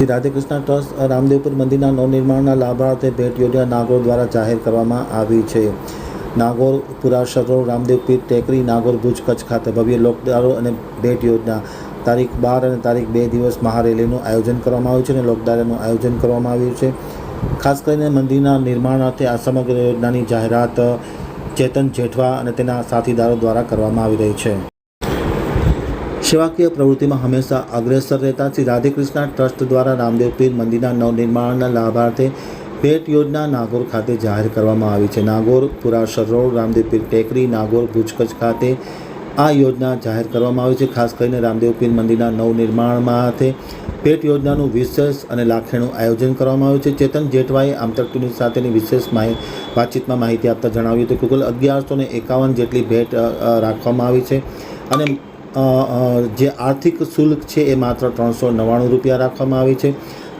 Shri Radhekrishna trust રામદેવપુર મંદિરના નવનિર્માણના લાભાર્થે ભેટ યોજના નાગોર દ્વારા જાહેર કરવામાં આવી છે. નાગોર પુરાશર રોડ રામદેવ પીર ટેકરી, નાગોર ભુજ કચ્છ ખાતે ભવ્ય લોકદારો અને ભેટ યોજના તારીખ બાર અને તારીખ બે દિવસ મહારેલીનું આયોજન કરવામાં આવ્યું છે અને લોકદારાનું આયોજન કરવામાં આવ્યું છે. ખાસ કરીને મંદિરના નિર્માણ અર્થે આ સમગ્ર યોજનાની જાહેરાત ચેતન જેઠવા અને તેના સાથીદારો દ્વારા કરવામાં આવી રહી છે. સેવાકીય પ્રવૃત્તિમાં હંમેશા અગ્રેસર રહેતા શ્રી રાધેકૃષ્ણ ટ્રસ્ટ દ્વારા રામદેવ પીર મંદિરના નવનિર્માણના લાભાર્થે પેટ યોજના નાગોર ખાતે જાહેર કરવામાં આવી છે. નાગોર પુરાસર રોડ રામદેવ પીર ટેકરી, નાગોર ભુજકચ્છ ખાતે આ યોજના જાહેર કરવામાં આવી છે. ખાસ કરીને રામદેવ પીર મંદિરના નવનિર્માણમાં પેટ યોજનાનું વિશેષ અને લાખેણું આયોજન કરવામાં આવ્યું છે. ચેતન જેઠવાએ ન્યૂઝ સાથેની વિશેષ માહિતી વાતચીતમાં માહિતી આપતા જણાવ્યું હતું કે કુલ અગિયારસો એકાવન જેટલી ભેટ રાખવામાં આવી છે અને જે આર્થિક શુલ્ક છે એ માત્ર ત્રણસો નવ્વાણું રૂપિયા રાખવામાં આવી છે.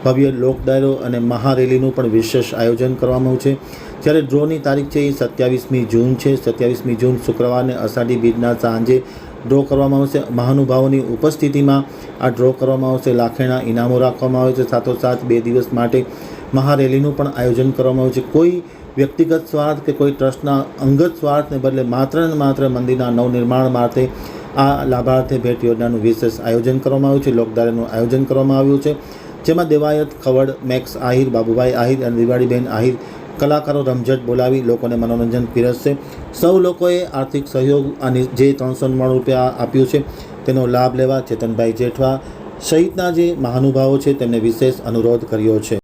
ભવ્ય લોકડાયરો અને મહારેલીનું પણ વિશેષ આયોજન કરવામાં આવ્યું છે. જ્યારે ડ્રોની તારીખ છે એ સત્યાવીસમી જૂન છે. સત્યાવીસમી જૂન શુક્રવારને અષાઢી બીજના સાંજે ડ્રો કરવામાં આવશે. મહાનુભાવોની ઉપસ્થિતિમાં આ ડ્રો કરવામાં આવશે. લાખેણા ઇનામો રાખવામાં આવે છે. સાથોસાથ બે દિવસ માટે મહારેલીનું પણ આયોજન કરવામાં આવ્યું છે. કોઈ વ્યક્તિગત સ્વાર્થ કે કોઈ ટ્રસ્ટના અંગત સ્વાર્થને બદલે માત્ર ને માત્ર મંદિરના નવનિર્માણ માટે આ લાભાર્થી ભેટ યોજનાનું વિશેષ આયોજન કરવામાં આવ્યું છે. લોકદારાનું આયોજન કરવામાં આવ્યું છે. જેમાં દેવાયત, ખવડ, મેક્સ આહિર, બાબુભાઈ આહિર અને દિવાળીબેન આહિર કલાકારો રમઝટ બોલાવી લોકોને મનોરંજન પીરસશે. સૌ લોકોએ આર્થિક સહયોગ અને જે ત્રણસો નવ્વાણું રૂપિયા આપ્યું છે તેનો લાભ લેવા ચેતનભાઈ જેઠવા સહિતના જે મહાનુભાવો છે તેમને વિશેષ અનુરોધ કર્યો છે.